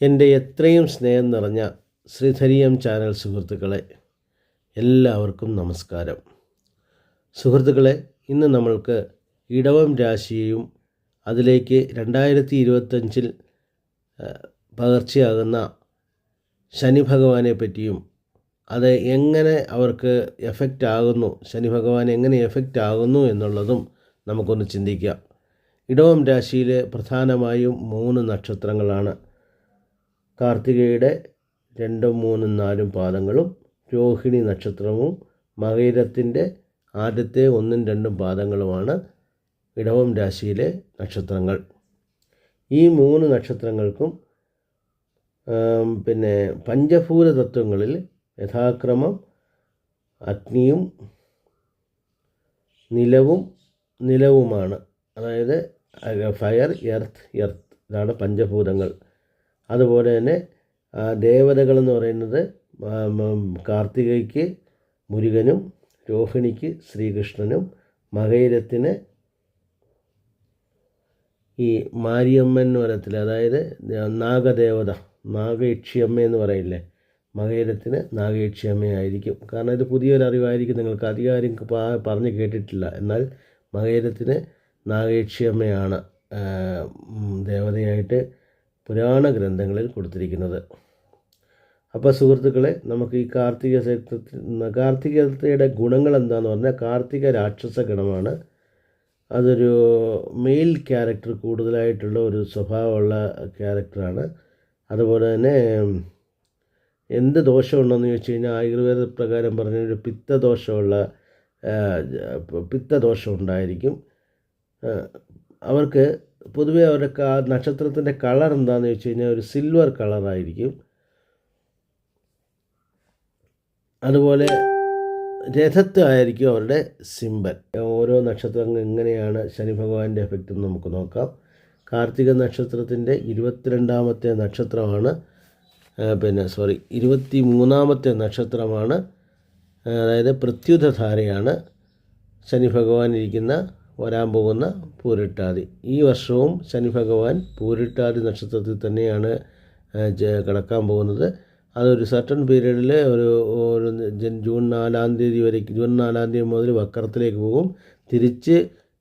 എന്റെ എത്രയും സ്നേഹം നിറഞ്ഞ ശ്രീധരിയം ചാനൽ സുഹൃത്തുക്കളെ എല്ലാവർക്കും നമസ്കാരം. സുഹൃത്തുക്കളെ ഇന്ന് നമ്മൾക്ക് ഇടവം രാശിയെയും അതിലേക്ക് രണ്ടായിരത്തി ഇരുപത്തഞ്ചിൽ പകർച്ചയാകുന്ന ശനി ഭഗവാനെ പറ്റിയും അത് എങ്ങനെ അവർക്ക് എഫക്റ്റ് ആകുന്നു ശനി ഭഗവാൻ എങ്ങനെ എഫക്റ്റ് ആകുന്നു എന്നുള്ളതും നമുക്കൊന്ന് ചിന്തിക്കാം. ഇടവം രാശിയിലെ പ്രധാനമായും മൂന്ന് നക്ഷത്രങ്ങളാണ്. കാർത്തികയുടെ രണ്ടും മൂന്നും നാലും പാദങ്ങളും രോഹിണി നക്ഷത്രവും മകയിരത്തിന്റെ ആദ്യത്തെ ഒന്നും രണ്ടും പാദങ്ങളുമാണ് ഇടവം രാശിയിലെ നക്ഷത്രങ്ങൾ. ഈ മൂന്ന് നക്ഷത്രങ്ങൾക്കും പിന്നെ പഞ്ചഭൂത തത്വങ്ങളിൽ യഥാക്രമം അഗ്നിയും നിലവും നിലവുമാണ്. അതായത് ഫയർ എർത്ത് എർത്ത് ഇതാണ് പഞ്ചഭൂതങ്ങൾ. അതുപോലെ തന്നെ ദേവതകളെന്ന് പറയുന്നത് കാർത്തികയ്ക്ക് മുരുകനും രോഹിണിക്ക് ശ്രീകൃഷ്ണനും മകയിരത്തിന് ഈ മാരിയമ്മ എന്ന് പറയത്തില്ല അതായത് നാഗദേവത നാഗയക്ഷിയമ്മ എന്ന് പറയില്ലേ മകയിരത്തിന് നാഗയക്ഷിയമ്മയായിരിക്കും കാരണം ഇത് പുതിയൊരു അറിവായിരിക്കും നിങ്ങൾക്ക് അധികാരം പറഞ്ഞു കേട്ടിട്ടില്ല. എന്നാൽ മകയിരത്തിന് നാഗയക്ഷിയമ്മയാണ് ദേവതയായിട്ട് പുരാണ ഗ്രന്ഥങ്ങളിൽ കൊടുത്തിരിക്കുന്നത്. അപ്പോൾ സുഹൃത്തുക്കളെ നമുക്ക് ഈ കാർത്തിക ചരിത്രത്തിൽ കാർത്തികത്തയുടെ ഗുണങ്ങൾ എന്താണെന്ന് പറഞ്ഞാൽ കാർത്തിക രാക്ഷസ ഗണമാണ്. അതൊരു മെയിൽ ക്യാരക്ടർ കൂടുതലായിട്ടുള്ള ഒരു സ്വഭാവമുള്ള ക്യാരക്ടറാണ്. അതുപോലെ തന്നെ എന്ത് ദോഷമുണ്ടെന്ന് ചോദിച്ചു കഴിഞ്ഞാൽ ആയുർവേദ പ്രകാരം പറഞ്ഞ ഒരു പിത്തദോഷമുള്ള പിത്തദോഷം ഉണ്ടായിരിക്കും. അവർക്ക് പൊതുവേ അവരുടെ കാ നക്ഷത്രത്തിന്റെ കളർ എന്താണെന്ന് ചോദിച്ചു കഴിഞ്ഞാൽ ഒരു സിൽവർ കളറായിരിക്കും. അതുപോലെ രഥത്വമായിരിക്കും അവരുടെ സിമ്പൽ ഓരോ നക്ഷത്രങ്ങൾ എങ്ങനെയാണ് ശനി ഭഗവാന്റെ എഫക്റ്റ് എന്ന് നമുക്ക് നോക്കാം. കാർത്തിക നക്ഷത്രത്തിന്റെ ഇരുപത്തിരണ്ടാമത്തെ നക്ഷത്രമാണ് പിന്നെ സോറി ഇരുപത്തി മൂന്നാമത്തെ നക്ഷത്രമാണ് ആ, അതായത് പ്രത്യുതധാരയാണ് ശനി ഭഗവാൻ ഇരിക്കുന്ന വരാൻ പോകുന്ന പൂരിട്ടാതി. ഈ വർഷവും ശനി ഭഗവാൻ പൂരിട്ടാതി നക്ഷത്രത്തിൽ തന്നെയാണ് കിടക്കാൻ പോകുന്നത്. അതൊരു സർട്ടൺ പീരീഡിൽ ഒരു ഒരു ജൂൺ നാലാം തീയതി വരെ ജൂൺ നാലാം തീയതി മുതൽ വക്രത്തിലേക്ക് പോകും. തിരിച്ച്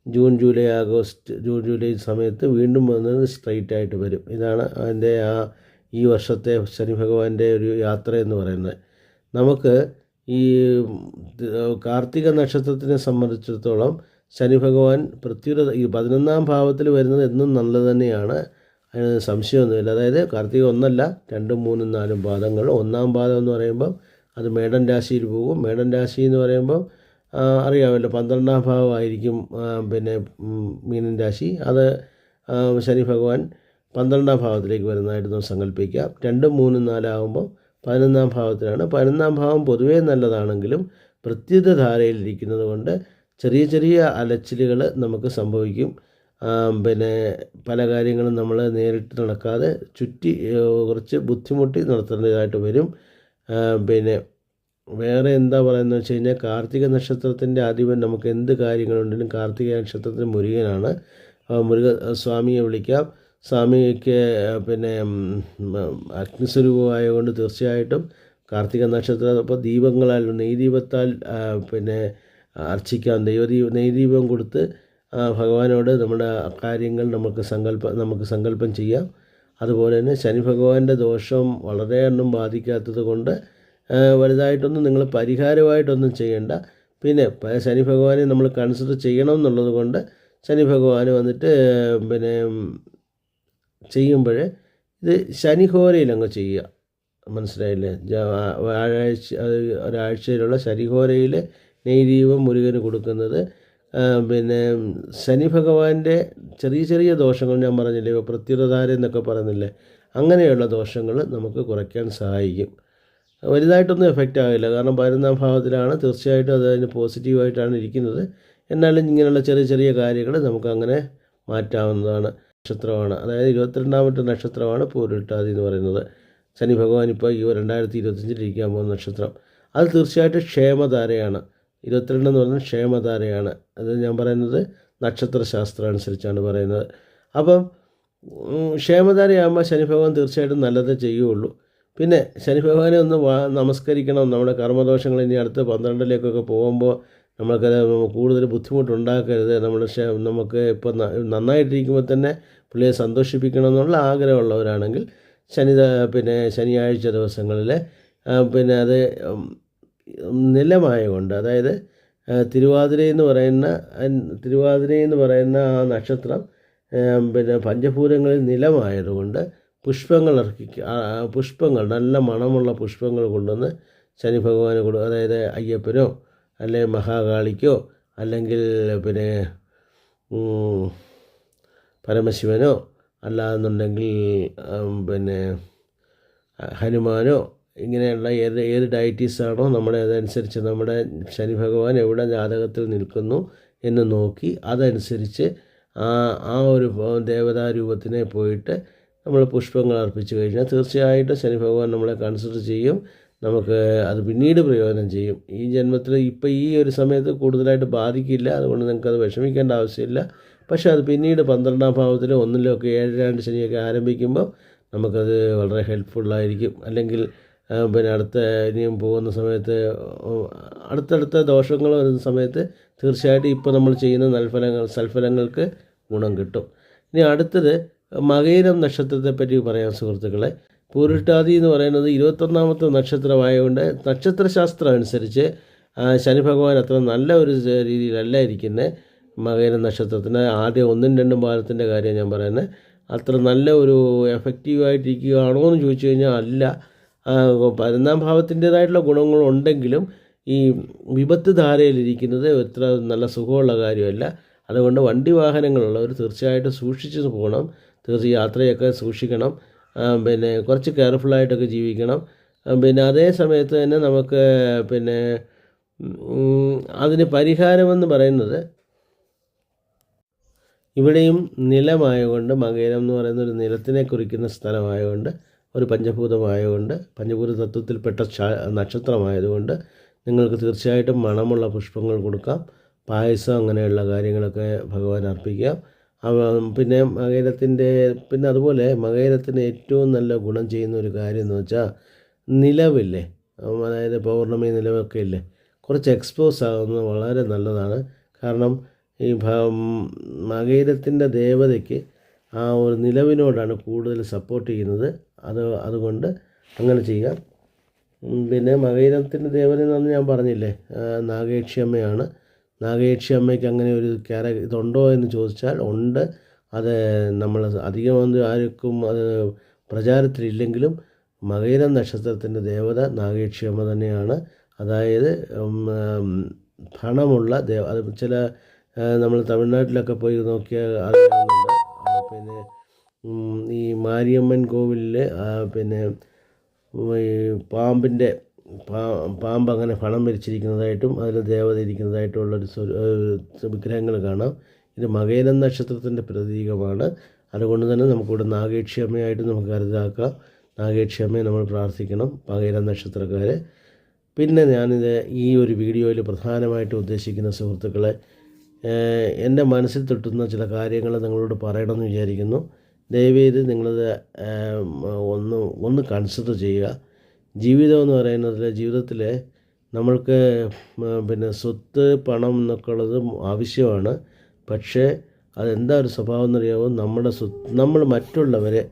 June July August June July സമയത്ത് വീണ്ടും വന്നത് സ്ട്രൈറ്റ് ആയിട്ട് വരും. ഇതാണ് അതിന്റെ ആ ഈ വർഷത്തെ ശനി ഭഗവാന്റെ ഒരു യാത്ര എന്ന് പറയുന്നത്. നമുക്ക് ഈ കാർത്തിക നക്ഷത്രത്തിനെ സംബന്ധിച്ചിടത്തോളം ശനി ഭഗവാൻ പ്രത്യുര ഈ പതിനൊന്നാം ഭാവത്തിൽ വരുന്നത് എന്നും നല്ലത് തന്നെയാണ്. അതിന് സംശയമൊന്നുമില്ല. അതായത് കാർത്തിക ഒന്നല്ല രണ്ടും മൂന്നും നാലും പാദങ്ങൾ. ഒന്നാം പാദം എന്ന് പറയുമ്പം അത് മേടൻ രാശിയിൽ പോകും. മേടൻ രാശി എന്ന് പറയുമ്പം അറിയാമല്ലോ പന്ത്രണ്ടാം ഭാവമായിരിക്കും പിന്നെ മീനൻ രാശി. അത് ശനി ഭഗവാൻ പന്ത്രണ്ടാം ഭാവത്തിലേക്ക് വരുന്നതായിട്ട് നമുക്ക് സങ്കല്പിക്കാം. രണ്ടും മൂന്നും നാലാവുമ്പോൾ പതിനൊന്നാം ഭാവത്തിലാണ്. പതിനൊന്നാം ഭാവം പൊതുവേ നല്ലതാണെങ്കിലും പ്രത്യുത ധാരയിലിരിക്കുന്നത് കൊണ്ട് ചെറിയ ചെറിയ അലച്ചിലുകൾ നമുക്ക് സംഭവിക്കും. പിന്നെ പല കാര്യങ്ങളും നമ്മൾ നേരിട്ട് നടക്കാതെ ചുറ്റി കുറച്ച് ബുദ്ധിമുട്ടി നടത്തേണ്ടതായിട്ട് വരും. പിന്നെ വേറെ എന്താ പറയുന്നത് വെച്ച് കഴിഞ്ഞാൽ കാർത്തിക നക്ഷത്രത്തിന്റെ അധിപൻ നമുക്ക് എന്ത് കാര്യങ്ങളുണ്ടെങ്കിലും കാർത്തിക നക്ഷത്രത്തിന് മുരുകനാണ്. മുരുക സ്വാമിയെ വിളിക്കാം. സ്വാമിക്ക് പിന്നെ അഗ്നിസ്വരൂപമായതുകൊണ്ട് തീർച്ചയായിട്ടും കാർത്തിക നക്ഷത്രം അപ്പോൾ ദീപങ്ങളാൽ ഈ ദീപത്താൽ പിന്നെ അർച്ചിക്കാം ദൈവദീപ നെയ്ദീപം കൊടുത്ത് ഭഗവാനോട് നമ്മുടെ കാര്യങ്ങൾ നമുക്ക് സങ്കല്പ നമുക്ക് സങ്കല്പം ചെയ്യാം. അതുപോലെ തന്നെ ശനി ഭഗവാന്റെ ദോഷം വളരെ എണ്ണം ബാധിക്കാത്തത് കൊണ്ട് വലുതായിട്ടൊന്നും നിങ്ങൾ പരിഹാരമായിട്ടൊന്നും ചെയ്യേണ്ട. പിന്നെ ശനി ഭഗവാനെ നമ്മൾ കൺസിഡർ ചെയ്യണം എന്നുള്ളത് കൊണ്ട് ശനി ഭഗവാൻ വന്നിട്ട് പിന്നെ ചെയ്യുമ്പോൾ ഇത് ശനിഹോരയിൽ അങ്ങ് ചെയ്യുക. മനസ്സിലായില്ലേ? വ്യാഴാഴ്ച ഒരാഴ്ചയിലുള്ള ശനിഹോരയിൽ നെയ്ദീപം മുരുകന് കൊടുക്കുന്നത്. പിന്നെ ശനി ഭഗവാന്റെ ചെറിയ ചെറിയ ദോഷങ്ങൾ ഞാൻ പറഞ്ഞില്ലേ പ്രത്യുതധാര എന്നൊക്കെ പറയുന്നില്ലേ അങ്ങനെയുള്ള ദോഷങ്ങൾ നമുക്ക് കുറയ്ക്കാൻ സഹായിക്കും. വലുതായിട്ടൊന്നും എഫക്റ്റ് ആവില്ല കാരണം പതിനൊന്നാം ഭാവത്തിലാണ് തീർച്ചയായിട്ടും അത് അതിന് പോസിറ്റീവായിട്ടാണ് ഇരിക്കുന്നത്. എന്നാലും ഇങ്ങനെയുള്ള ചെറിയ ചെറിയ കാര്യങ്ങൾ നമുക്ക് അങ്ങനെ മാറ്റാവുന്നതാണ് നക്ഷത്രമാണ്. അതായത് ഇരുപത്തിരണ്ടാമത്തെ നക്ഷത്രമാണ് പൂരിട്ടാതി എന്ന് പറയുന്നത്. ശനി ഭഗവാൻ ഇപ്പോൾ ഈ രണ്ടായിരത്തി ഇരുപത്തഞ്ചിൽ ഇരിക്കാൻ പോകുന്ന നക്ഷത്രം. അത് തീർച്ചയായിട്ടും ക്ഷേമധാരയാണ്. ഇരുപത്തിരണ്ട് എന്ന് പറയുന്നത് ക്ഷേമധാരയാണ്. അത് ഞാൻ പറയുന്നത് നക്ഷത്രശാസ്ത്രം അനുസരിച്ചാണ് പറയുന്നത്. അപ്പം ക്ഷേമധാരയാകുമ്പോൾ ശനി ഭഗവാൻ തീർച്ചയായിട്ടും നല്ലത് ചെയ്യുകയുള്ളൂ. പിന്നെ ശനി ഭഗവാനെ ഒന്ന് നമസ്കരിക്കണം. നമ്മുടെ കർമ്മദോഷങ്ങൾ ഇനി അടുത്ത് പന്ത്രണ്ടിലേക്കൊക്കെ പോകുമ്പോൾ നമുക്കത് കൂടുതൽ ബുദ്ധിമുട്ടുണ്ടാക്കരുത്. നമ്മുടെ നമുക്ക് ഇപ്പോൾ നന്നായിട്ടിരിക്കുമ്പോൾ തന്നെ പുള്ളിയെ സന്തോഷിപ്പിക്കണം എന്നുള്ള ആഗ്രഹമുള്ളവരാണെങ്കിൽ ശനി പിന്നെ ശനിയാഴ്ച ദിവസങ്ങളിൽ പിന്നെ അത് ഉം, നിലമായകൊണ്ട് അതായത് തിരുവാതിര എന്ന് പറയുന്ന തിരുവാതിര എന്ന് പറയുന്ന ആ നക്ഷത്രം പിന്നെ പഞ്ചഭൂതങ്ങളിൽ നിലമായതുകൊണ്ട് പുഷ്പങ്ങൾ ആ, പുഷ്പങ്ങൾ നല്ല മണമുള്ള പുഷ്പങ്ങൾ കൊണ്ടുവന്ന് ശനി ഭഗവാന് കൊടു അതായത് അയ്യപ്പനോ അല്ലെങ്കിൽ മഹാകാളിക്കോ അല്ലെങ്കിൽ പിന്നെ പരമശിവനോ അല്ലാന്നുണ്ടെങ്കിൽ പിന്നെ ഹനുമാനോ ഇങ്ങനെയുള്ള ഏത് ഏത് ഡയറ്റീസാണോ നമ്മുടെ അതനുസരിച്ച് നമ്മുടെ ശനി ഭഗവാൻ എവിടെ ജാതകത്തിൽ നിൽക്കുന്നു എന്ന് നോക്കി അതനുസരിച്ച് ആ ആ ഒരു ദേവതാരൂപത്തിനെ പോയിട്ട് നമ്മൾ പുഷ്പങ്ങൾ അർപ്പിച്ചു കഴിഞ്ഞാൽ തീർച്ചയായിട്ടും ശനി ഭഗവാൻ നമ്മളെ കൺസിഡർ ചെയ്യും. നമുക്ക് അത് പിന്നീട് പ്രയോജനം ചെയ്യും. ഈ ജന്മത്തിൽ ഇപ്പോൾ ഈ ഒരു സമയത്ത് കൂടുതലായിട്ട് ബാധിക്കില്ല. അതുകൊണ്ട് നിങ്ങൾക്കത് വിഷമിക്കേണ്ട ആവശ്യമില്ല. പക്ഷേ അത് പിന്നീട് പന്ത്രണ്ടാം ഭാവത്തിൽ ഒന്നിലൊക്കെ ഏഴ് രണ്ട് ശനിയൊക്കെ ആരംഭിക്കുമ്പോൾ നമുക്കത് വളരെ ഹെൽപ്ഫുള്ളായിരിക്കും അല്ലെങ്കിൽ പിന്നെ അടുത്ത ഇനിയും പോകുന്ന സമയത്ത് അടുത്തടുത്ത ദോഷങ്ങൾ വരുന്ന സമയത്ത് തീർച്ചയായിട്ടും ഇപ്പോൾ നമ്മൾ ചെയ്യുന്ന നൽഫലങ്ങൾ സൽഫലങ്ങൾക്ക് ഗുണം കിട്ടും. ഇനി അടുത്തത് മകയിരം നക്ഷത്രത്തെ പറ്റി പറയാം സുഹൃത്തുക്കളെ. പൂരിട്ടാതി എന്ന് പറയുന്നത് ഇരുപത്തൊന്നാമത്തെ നക്ഷത്രമായതുകൊണ്ട് നക്ഷത്രശാസ്ത്രം അനുസരിച്ച് ശനി ഭഗവാൻ അത്ര നല്ല ഒരു രീതിയിലല്ല ഇരിക്കുന്നത് മകയിര നക്ഷത്രത്തിന് ആദ്യം ഒന്നും രണ്ടും പാദത്തിന്റെ കാര്യം ഞാൻ പറയുന്നത്. അത്ര നല്ല ഒരു എഫക്റ്റീവായിട്ടിരിക്കുകയാണോ എന്ന് ചോദിച്ചു കഴിഞ്ഞാൽ അല്ല. പതിനൊന്നാം ഭാവത്തിന്റേതായിട്ടുള്ള ഗുണങ്ങളുണ്ടെങ്കിലും ഈ വിപത്ത് ധാരയിലിരിക്കുന്നത് എത്ര നല്ല സുഖമുള്ള കാര്യമല്ല. അതുകൊണ്ട് വണ്ടി വാഹനങ്ങളുള്ളവർ തീർച്ചയായിട്ടും സൂക്ഷിച്ച് പോകണം. തീർച്ച യാത്രയൊക്കെ സൂക്ഷിക്കണം. പിന്നെ കുറച്ച് കെയർഫുള്ളായിട്ടൊക്കെ ജീവിക്കണം. പിന്നെ അതേ സമയത്ത് തന്നെ നമുക്ക് പിന്നെ അതിന് പരിഹാരമെന്ന് പറയുന്നത് ഇവിടെയും നിലമായതുകൊണ്ട് മകേരം എന്ന് പറയുന്ന ഒരു നിലത്തിനെ കുറിക്കുന്ന സ്ഥലമായതുകൊണ്ട് ഒരു പഞ്ചഭൂതമായതുകൊണ്ട് പഞ്ചഭൂത തത്വത്തിൽപ്പെട്ട നക്ഷത്രമായതുകൊണ്ട് നിങ്ങൾക്ക് തീർച്ചയായിട്ടും മണമുള്ള പുഷ്പങ്ങൾ കൊടുക്കാം. പായസം അങ്ങനെയുള്ള കാര്യങ്ങളൊക്കെ ഭഗവാൻ അർപ്പിക്കാം. പിന്നെ മകേരത്തിന്റെ പിന്നെ അതുപോലെ മകേരത്തിന് ഏറ്റവും നല്ല ഗുണം ചെയ്യുന്ന ഒരു കാര്യം എന്ന് വെച്ചാൽ നിലവില്ലേ? അതായത് പൗർണമി നിലവൊക്കെ ഇല്ലേ? കുറച്ച് എക്സ്പോസ് ആകുന്നത് വളരെ നല്ലതാണ്. കാരണം ഈ മകേരത്തിന്റെ ദേവതയ്ക്ക് ആ ഒരു നിലവിനോടാണ് കൂടുതൽ സപ്പോർട്ട് ചെയ്യുന്നത്. അത് അതുകൊണ്ട് അങ്ങനെ ചെയ്യാം. പിന്നെ മകയിരത്തിന്റെ ദേവത എന്ന് ഞാൻ പറഞ്ഞില്ലേ നാഗേക്ഷി അമ്മയാണ് നാഗേക്ഷി അമ്മയ്ക്ക് അങ്ങനെ ഒരു ക്യാര ഇതുണ്ടോ എന്ന് ചോദിച്ചാൽ ഉണ്ട്. അത് നമ്മൾ അധികമൊന്നും ആർക്കും അത് പ്രചാരത്തിലില്ലെങ്കിലും മകയിര നക്ഷത്രത്തിന്റെ ദേവത നാഗേക്ഷി അമ്മ തന്നെയാണ്. അതായത് പണമുള്ള ദേവ അത് ചില നമ്മൾ തമിഴ്നാട്ടിലൊക്കെ പോയി നോക്കിയാൽ അറിയാവുന്നുണ്ട് പിന്നെ ഈ മാരിയമ്മൻ കോവിലിൽ പിന്നെ ഈ പാമ്പിന്റെ പാമ്പ് അങ്ങനെ ഫണം വരിച്ചിരിക്കുന്നതായിട്ടും അതിൽ ദേവത ഇരിക്കുന്നതായിട്ടുള്ളൊരു വിഗ്രഹങ്ങൾ കാണാം. ഇത് മകേരം നക്ഷത്രത്തിന്റെ പ്രതീകമാണ്. അതുകൊണ്ട് തന്നെ നമുക്കിവിടെ നാഗേക്ഷി അമ്മയായിട്ട് നമുക്ക് കരുതാക്കാം. നാഗേക്ഷി അമ്മയെ നമ്മൾ പ്രാർത്ഥിക്കണം മകേരം നക്ഷത്രക്കാരെ. പിന്നെ ഞാനിത് ഈ ഒരു വീഡിയോയിൽ പ്രധാനമായിട്ട് ഉദ്ദേശിക്കുന്ന സുഹൃത്തുക്കളെ എന്റെ മനസ്സിൽ തട്ടുന്ന ചില കാര്യങ്ങൾ നിങ്ങളോട് പറയണമെന്ന് വിചാരിക്കുന്നു. ദയവേത് നിങ്ങളത് ഒന്ന് ഒന്ന് കൺസിഡർ ചെയ്യുക. ജീവിതം എന്ന് പറയുന്നതിൽ ജീവിതത്തിൽ നമ്മൾക്ക് പിന്നെ സ്വത്ത് പണം എന്നൊക്കെ ഉള്ളത് ആവശ്യമാണ്. പക്ഷേ അതെന്താ ഒരു സ്വഭാവം എന്നറിയാമോ നമ്മുടെ സ്വത്ത് നമ്മൾ മറ്റുള്ളവരെ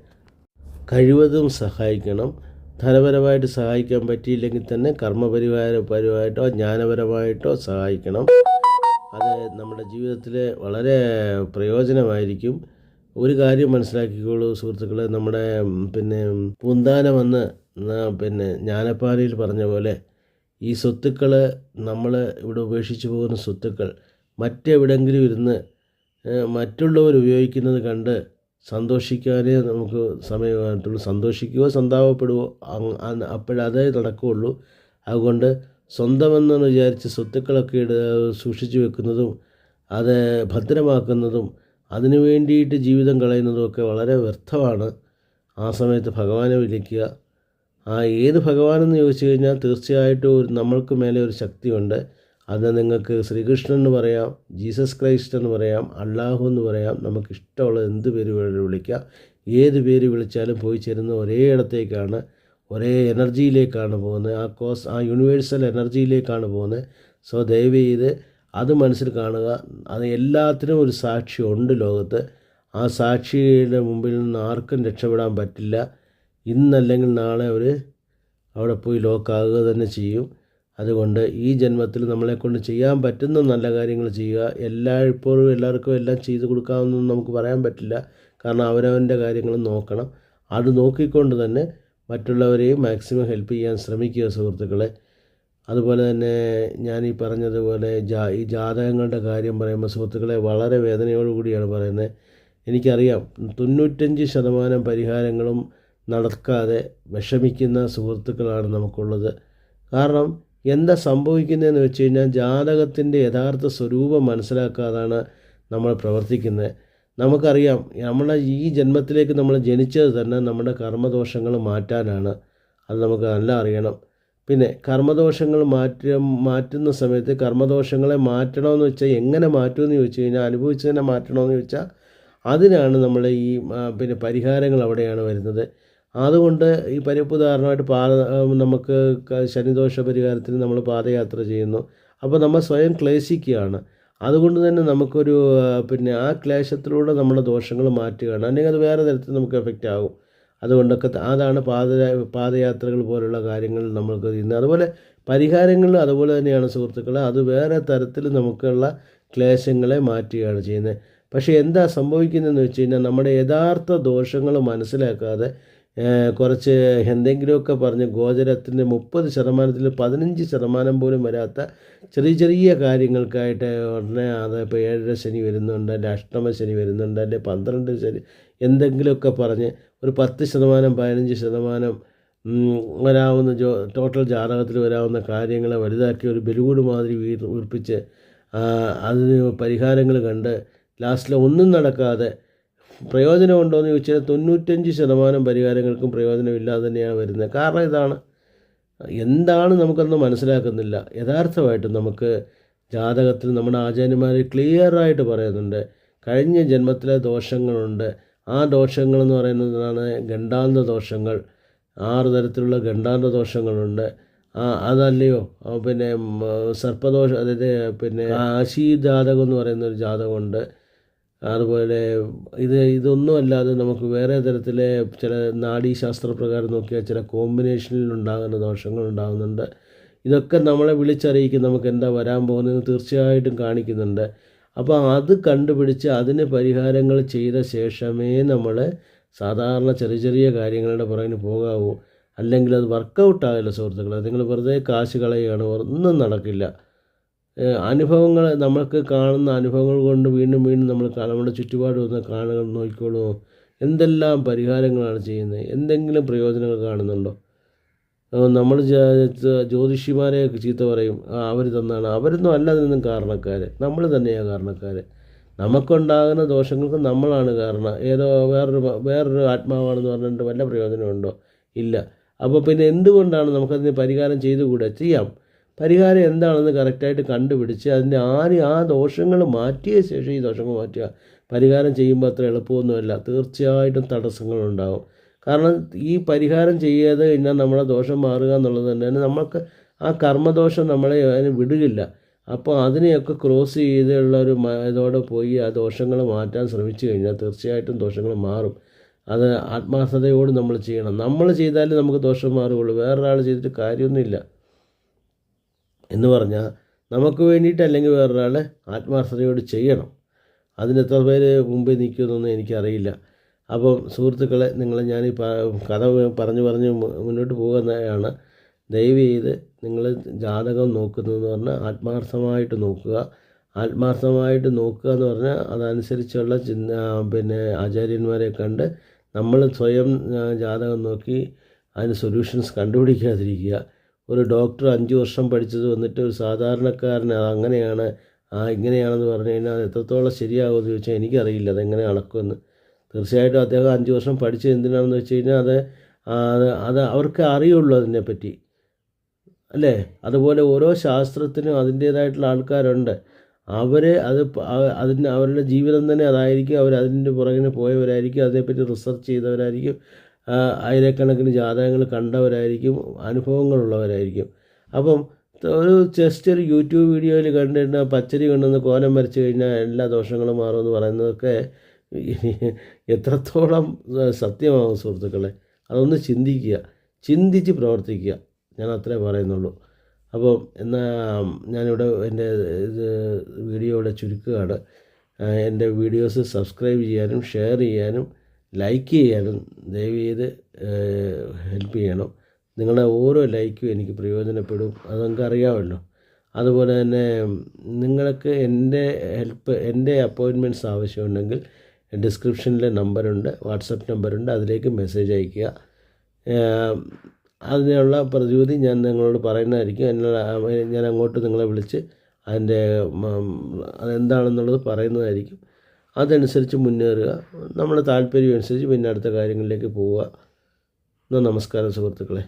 കഴിവതും സഹായിക്കണം. ധനപരമായിട്ട് സഹായിക്കാൻ പറ്റിയില്ലെങ്കിൽ തന്നെ കർമ്മപരിവാര പരമായിട്ടോ ജ്ഞാനപരമായിട്ടോ സഹായിക്കണം. അത് നമ്മുടെ ജീവിതത്തിൽ വളരെ പ്രയോജനമായിരിക്കും. ഒരു കാര്യം മനസ്സിലാക്കിക്കോളൂ സുഹൃത്തുക്കളെ നമ്മുടെ പിന്നെ പൂന്താനമെന്ന് പിന്നെ ജ്ഞാനപ്പാറയിൽ പറഞ്ഞ പോലെ ഈ സ്വത്തുക്കൾ നമ്മൾ ഇവിടെ ഉപേക്ഷിച്ച് പോകുന്ന സ്വത്തുക്കൾ മറ്റെവിടെങ്കിലും ഇരുന്ന് മറ്റുള്ളവർ ഉപയോഗിക്കുന്നത് കണ്ട് സന്തോഷിക്കാനേ നമുക്ക് സമയമായിട്ടുള്ളൂ സന്തോഷിക്കുകയോ സന്താപപ്പെടുകയോ അപ്പോഴതേ നടക്കുകയുള്ളൂ. അതുകൊണ്ട് സ്വന്തമെന്ന് വിചാരിച്ച് സ്വത്തുക്കളൊക്കെ സൂക്ഷിച്ചു വെക്കുന്നതും അത് ഭദ്രമാക്കുന്നതും അതിനു വേണ്ടിയിട്ട് ജീവിതം കളയുന്നതുമൊക്കെ വളരെ വ്യർത്ഥമാണ്. ആ സമയത്ത് ഭഗവാനെ വിളിക്കുക. ആ ഏത് ഭഗവാനെന്ന് ചോദിച്ചു കഴിഞ്ഞാൽ തീർച്ചയായിട്ടും ഒരു നമ്മൾക്ക് മേലെ ഒരു ശക്തിയുണ്ട്. അത് നിങ്ങൾക്ക് ശ്രീകൃഷ്ണൻ എന്ന് പറയാം ജീസസ് ക്രൈസ്റ്റ് എന്ന് പറയാം അള്ളാഹു എന്ന് പറയാം. നമുക്കിഷ്ടമുള്ള എന്ത് പേര് വിളിക്കാം. ഏത് പേര് വിളിച്ചാലും പോയി ചേരുന്ന ഒരേ ഇടത്തേക്കാണ് ഒരേ എനർജിയിലേക്കാണ് പോകുന്നത്. ആ കോസ് ആ യൂണിവേഴ്സൽ എനർജിയിലേക്കാണ് പോകുന്നത്. സോ ദയവ് ചെയ്ത് അത് മനസ്സിൽ കാണുക. അത് എല്ലാത്തിനും ഒരു സാക്ഷി ഉണ്ട് ലോകത്ത്. ആ സാക്ഷിയുടെ മുമ്പിൽ നിന്ന് ആർക്കും രക്ഷപ്പെടാൻ പറ്റില്ല. ഇന്നല്ലെങ്കിൽ നാളെ അവർ അവിടെ പോയി ലോക്കാകുക തന്നെ ചെയ്യും. അതുകൊണ്ട് ഈ ജന്മത്തിൽ നമ്മളെക്കൊണ്ട് ചെയ്യാൻ പറ്റുന്ന നല്ല കാര്യങ്ങൾ ചെയ്യുക. എല്ലാ ഇപ്പോഴും എല്ലാവർക്കും എല്ലാം ചെയ്തു കൊടുക്കാമെന്നൊന്നും നമുക്ക് പറയാൻ പറ്റില്ല. കാരണം അവരവന്റെ കാര്യങ്ങൾ നോക്കണം. അത് നോക്കിക്കൊണ്ട് തന്നെ മറ്റുള്ളവരെയും മാക്സിമം ഹെൽപ്പ് ചെയ്യാൻ ശ്രമിക്കുക സുഹൃത്തുക്കളെ. അതുപോലെ തന്നെ ഞാൻ ഈ പറഞ്ഞതുപോലെ ജാ ഈ ജാതകങ്ങളുടെ കാര്യം പറയുമ്പോൾ സുഹൃത്തുക്കളെ വളരെ വേദനയോടുകൂടിയാണ് പറയുന്നത്. എനിക്കറിയാം തൊണ്ണൂറ്റഞ്ച് ശതമാനം പരിഹാരങ്ങളും നടക്കാതെ വിഷമിക്കുന്ന സുഹൃത്തുക്കളാണ് നമുക്കുള്ളത്. കാരണം എന്താ സംഭവിക്കുന്നതെന്ന് വെച്ച് കഴിഞ്ഞാൽ ജാതകത്തിന്റെ യഥാർത്ഥ സ്വരൂപം മനസ്സിലാക്കാതാണ് നമ്മൾ പ്രവർത്തിക്കുന്നത്. നമുക്കറിയാം നമ്മുടെ ഈ ജന്മത്തിലേക്ക് നമ്മൾ ജനിച്ചത് തന്നെ നമ്മുടെ കർമ്മദോഷങ്ങൾ മാറ്റാനാണ്. അത് നമുക്ക് നല്ല അറിയണം. പിന്നെ കർമ്മദോഷങ്ങൾ മാറ്റ മാറ്റുന്ന സമയത്ത് കർമ്മദോഷങ്ങളെ മാറ്റണമെന്ന് വെച്ചാൽ എങ്ങനെ മാറ്റുമെന്ന് ചോദിച്ചു കഴിഞ്ഞാൽ അനുഭവിച്ചതിനെ മാറ്റണമെന്ന് ചോദിച്ചാൽ അതിനാണ് നമ്മൾ ഈ പിന്നെ പരിഹാരങ്ങൾ അവിടെയാണ് വരുന്നത്. അതുകൊണ്ട് ഈ പരിപ്പ് ഉദാഹരണമായിട്ട് പാത നമുക്ക് ശനിദോഷ പരിഹാരത്തിന് നമ്മൾ പാദയാത്ര ചെയ്യുന്നു. അപ്പോൾ നമ്മൾ സ്വയം ക്ലേശിക്കുകയാണ്. അതുകൊണ്ട് തന്നെ നമുക്കൊരു പിന്നെ ആ ക്ലേശത്തിലൂടെ നമ്മുടെ ദോഷങ്ങൾ മാറ്റുകയാണ്. അല്ലെങ്കിൽ അത് വേറെ തരത്തിൽ നമുക്ക് എഫക്റ്റ് ആകും. അതുകൊണ്ടൊക്കെ അതാണ് പാത പാദയാത്രകൾ പോലുള്ള കാര്യങ്ങൾ നമ്മൾക്ക് ഇന്ന്. അതുപോലെ പരിഹാരങ്ങൾ അതുപോലെ തന്നെയാണ് സുഹൃത്തുക്കളെ. അത് വേറെ തരത്തിൽ നമുക്കുള്ള ക്ലേശങ്ങളെ മാറ്റുകയാണ് ചെയ്യുന്നത്. പക്ഷേ എന്താ സംഭവിക്കുന്നതെന്ന് വെച്ച് കഴിഞ്ഞാൽ നമ്മുടെ യഥാർത്ഥ ദോഷങ്ങൾ മനസ്സിലാക്കാതെ കുറച്ച് എന്തെങ്കിലുമൊക്കെ പറഞ്ഞ് ഗോചരത്തിന്റെ മുപ്പത് ശതമാനത്തിൽ പതിനഞ്ച് ശതമാനം പോലും വരാത്ത ചെറിയ ചെറിയ കാര്യങ്ങൾക്കായിട്ട് ഉടനെ അത് ഇപ്പോൾ ഏഴര ശനി വരുന്നുണ്ട് അല്ലെ അഷ്ടമ ശനി വരുന്നുണ്ട് അല്ലെ പന്ത്രണ്ട് ശനി എന്തെങ്കിലുമൊക്കെ പറഞ്ഞ് ഒരു പത്ത് ശതമാനം പതിനഞ്ച് ശതമാനം വരാവുന്ന ജോ ടോട്ടൽ ജാതകത്തിൽ വരാവുന്ന കാര്യങ്ങളെ വലുതാക്കി ഒരു ബലുകൂട് മാതിരി വീർ ഉറപ്പിച്ച് അതിന് പരിഹാരങ്ങൾ കണ്ട് ലാസ്റ്റിൽ ഒന്നും നടക്കാതെ പ്രയോജനമുണ്ടോ എന്ന് ചോദിച്ചാൽ തൊണ്ണൂറ്റഞ്ച് ശതമാനം പരിഹാരങ്ങൾക്കും പ്രയോജനമില്ലാതെ തന്നെയാണ് വരുന്നത്. കാരണം ഇതാണ്. എന്താണ് നമുക്കൊന്നും മനസ്സിലാക്കുന്നില്ല. യഥാർത്ഥമായിട്ട് നമുക്ക് ജാതകത്തിൽ നമ്മുടെ ആചാര്യന്മാർ ക്ലിയറായിട്ട് പറയുന്നുണ്ട്. കഴിഞ്ഞ ജന്മത്തിലെ ദോഷങ്ങളുണ്ട്. ആ ദോഷങ്ങളെന്ന് പറയുന്നതാണ് ഗണ്ടാന്ത ദോഷങ്ങൾ. ആറ് തരത്തിലുള്ള ഗണ്ടാന്ത ദോഷങ്ങളുണ്ട്. ആ അതല്ലയോ? പിന്നെ സർപ്പദോഷം അതായത് പിന്നെ ആശീ ജാതകം എന്ന് പറയുന്ന ഒരു ജാതകമുണ്ട്. അതുപോലെ ഇത് ഇതൊന്നും അല്ലാതെ നമുക്ക് വേറെ തരത്തിലെ ചില നാഡീശാസ്ത്ര പ്രകാരം നോക്കിയാൽ ചില കോമ്പിനേഷനിൽ ഉണ്ടാകുന്ന ദോഷങ്ങൾ ഉണ്ടാകുന്നുണ്ട്. ഇതൊക്കെ നമ്മളെ വിളിച്ചറിയിക്കും നമുക്ക് എന്താ വരാൻ പോകുന്നതെന്ന് തീർച്ചയായിട്ടും കാണിക്കുന്നുണ്ട്. അപ്പോൾ അത് കണ്ടുപിടിച്ച് അതിന് പരിഹാരങ്ങൾ ചെയ്ത ശേഷമേ നമ്മൾ സാധാരണ ചെറിയ ചെറിയ കാര്യങ്ങളുടെ പുറകിന് പോകാവൂ. അല്ലെങ്കിൽ അത് വർക്കൗട്ട് ആകില്ല സുഹൃത്തുക്കളെ. നിങ്ങൾ വെറുതെ കാശ് കളയുകയാണ് ഒന്നും നടക്കില്ല. അനുഭവങ്ങൾ നമ്മൾക്ക് കാണുന്ന അനുഭവങ്ങൾ കൊണ്ട് വീണ്ടും വീണ്ടും നമ്മൾ നമ്മുടെ ചുറ്റുപാട് വന്ന് കാണുക നോക്കിക്കോളൂ. എന്തെല്ലാം പരിഹാരങ്ങളാണ് ചെയ്യുന്നത്? എന്തെങ്കിലും പ്രയോജനങ്ങൾ കാണുന്നുണ്ടോ? നമ്മൾ ജ്യോതിഷിമാരെ ചീത്ത പറയും. അവർ തന്നാണ്. അവരൊന്നും അല്ല നിന്നും കാരണക്കാർ നമ്മൾ തന്നെയാണ് കാരണക്കാർ നമുക്കുണ്ടാകുന്ന ദോഷങ്ങൾക്ക് നമ്മളാണ് കാരണം. ഏതോ വേറൊരു വേറൊരു ആത്മാവാണെന്ന് പറഞ്ഞിട്ട് വല്ല പ്രയോജനമുണ്ടോ? ഇല്ല. അപ്പോൾ പിന്നെ എന്തുകൊണ്ടാണ് നമുക്കതിന് പരിഹാരം ചെയ്തുകൂടെ? ചെയ്യാം. പരിഹാരം എന്താണെന്ന് കറക്റ്റായിട്ട് കണ്ടുപിടിച്ച് അതിന്റെ ആര് ആ ദോഷങ്ങൾ മാറ്റിയ ശേഷം ഈ ദോഷങ്ങൾ മാറ്റുക. പരിഹാരം ചെയ്യുമ്പോൾ അത്ര എളുപ്പമൊന്നുമല്ല. തീർച്ചയായിട്ടും തടസ്സങ്ങളുണ്ടാകും കാരണം ഈ പരിഹാരം ചെയ്യാതെ കഴിഞ്ഞാൽ നമ്മളെ ദോഷം മാറുക എന്നുള്ളത് തന്നെയാണ് നമ്മൾക്ക് ആ കർമ്മദോഷം നമ്മളെ അതിന് വിടുകയില്ല അപ്പോൾ അതിനെയൊക്കെ ക്രോസ് ചെയ്തുള്ള ഒരു ഇതോടെ പോയി ആ ദോഷങ്ങൾ മാറ്റാൻ ശ്രമിച്ചു കഴിഞ്ഞാൽ തീർച്ചയായിട്ടും ദോഷങ്ങൾ മാറും. അത് ആത്മാർത്ഥതയോട് നമ്മൾ ചെയ്യണം. നമ്മൾ ചെയ്താലേ നമുക്ക് ദോഷം മാറുകയുള്ളൂ. വേറൊരാൾ ചെയ്തിട്ട് കാര്യമൊന്നുമില്ല. എന്ന് പറഞ്ഞാൽ നമുക്ക് വേണ്ടിയിട്ട് അല്ലെങ്കിൽ വേറൊരാൾ ആത്മാർത്ഥതയോട് ചെയ്യണം. അതിന് എത്ര പേര് മുമ്പിൽ നിൽക്കുമെന്നൊന്നും എനിക്കറിയില്ല. അപ്പം സുഹൃത്തുക്കളെ നിങ്ങളെ ഞാൻ ഈ കഥ പറഞ്ഞു പറഞ്ഞ് മുന്നോട്ട് പോകുന്നതാണ്. ദയവ് ചെയ്ത് നിങ്ങൾ ജാതകം നോക്കുന്നതെന്ന് പറഞ്ഞാൽ ആത്മാർത്ഥമായിട്ട് നോക്കുക. ആത്മാർത്ഥമായിട്ട് നോക്കുക എന്ന് പറഞ്ഞാൽ അതനുസരിച്ചുള്ള ചിന്ത പിന്നെ ആചാര്യന്മാരെ കണ്ട് നമ്മൾ സ്വയം ജാതകം നോക്കി അതിന് സൊല്യൂഷൻസ് കണ്ടുപിടിക്കാതിരിക്കുക. ഒരു ഡോക്ടർ അഞ്ച് വർഷം പഠിച്ചത് വന്നിട്ട് ഒരു സാധാരണക്കാരൻ അങ്ങനെയാണ് ആ ഇങ്ങനെയാണെന്ന് പറഞ്ഞു കഴിഞ്ഞാൽ അത് എത്രത്തോളം ശരിയാകുമെന്ന് ചോദിച്ചാൽ എനിക്കറിയില്ല അതെങ്ങനെ അളക്കുമെന്ന്. തീർച്ചയായിട്ടും അദ്ദേഹം അഞ്ച് വർഷം പഠിച്ചത് എന്തിനാണെന്ന് വെച്ച് കഴിഞ്ഞാൽ അത് അത് അവർക്ക് അറിയുള്ളൂ അതിനെപ്പറ്റി. അല്ലേ? അതുപോലെ ഓരോ ശാസ്ത്രത്തിനും അതിന്റേതായിട്ടുള്ള ആൾക്കാരുണ്ട്. അവർ അത് അതിന് അവരുടെ ജീവിതം തന്നെ അതായിരിക്കും. അവർ അതിന്റെ പുറകിന് പോയവരായിരിക്കും. അതിനെപ്പറ്റി റിസർച്ച് ചെയ്തവരായിരിക്കും. ആയിരക്കണക്കിന് ജാതകങ്ങൾ കണ്ടവരായിരിക്കും അനുഭവങ്ങളുള്ളവരായിരിക്കും. അപ്പം ഒരു ജസ്റ്റ് ഒരു യൂട്യൂബ് വീഡിയോയിൽ കണ്ടിട്ട് പച്ചരി കൊണ്ടുവന്ന് കോലം വരച്ച് കഴിഞ്ഞാൽ എല്ലാ ദോഷങ്ങളും മാറുമെന്ന് പറയുന്നതൊക്കെ എത്രത്തോളം സത്യമാകും സുഹൃത്തുക്കളെ. അതൊന്ന് ചിന്തിക്കുക. ചിന്തിച്ച് പ്രവർത്തിക്കുക. ഞാൻ അത്രേ പറയുന്നുള്ളൂ. അപ്പം എന്നാൽ ഞാനിവിടെ എന്റെ ഇത് വീഡിയോ ഇവിടെ ചുരുക്കുകയാണ് എന്റെ വീഡിയോസ് സബ്സ്ക്രൈബ് ചെയ്യാനും ഷെയർ ചെയ്യാനും ലൈക്ക് ചെയ്യാനും ദയവ് ചെയ്ത് ഹെൽപ്പ് ചെയ്യണം. നിങ്ങളുടെ ഓരോ ലൈക്കും എനിക്ക് പ്രയോജനപ്പെടും. അത് നിങ്ങൾക്ക് അറിയാമല്ലോ. അതുപോലെ തന്നെ നിങ്ങൾക്ക് എന്റെ ഹെൽപ്പ് എന്റെ അപ്പോയിൻമെന്റ്സ് ആവശ്യമുണ്ടെങ്കിൽ ഡിസ്ക്രിപ്ഷനിലെ നമ്പറുണ്ട് വാട്സപ്പ് നമ്പറുണ്ട് അതിലേക്ക് മെസ്സേജ് അയയ്ക്കുക. അതിനുള്ള പ്രതിവിധി ഞാൻ നിങ്ങളോട് പറയുന്നതായിരിക്കും. എന്നാൽ ഞാൻ അങ്ങോട്ട് നിങ്ങളെ വിളിച്ച് അതിന്റെ അതെന്താണെന്നുള്ളത് പറയുന്നതായിരിക്കും. അതനുസരിച്ച് മുന്നേറുക. നമ്മുടെ താല്പര്യം അനുസരിച്ച് പിന്നെ അടുത്ത കാര്യങ്ങളിലേക്ക് പോവുക. എന്നാൽ നമസ്കാരം സുഹൃത്തുക്കളെ.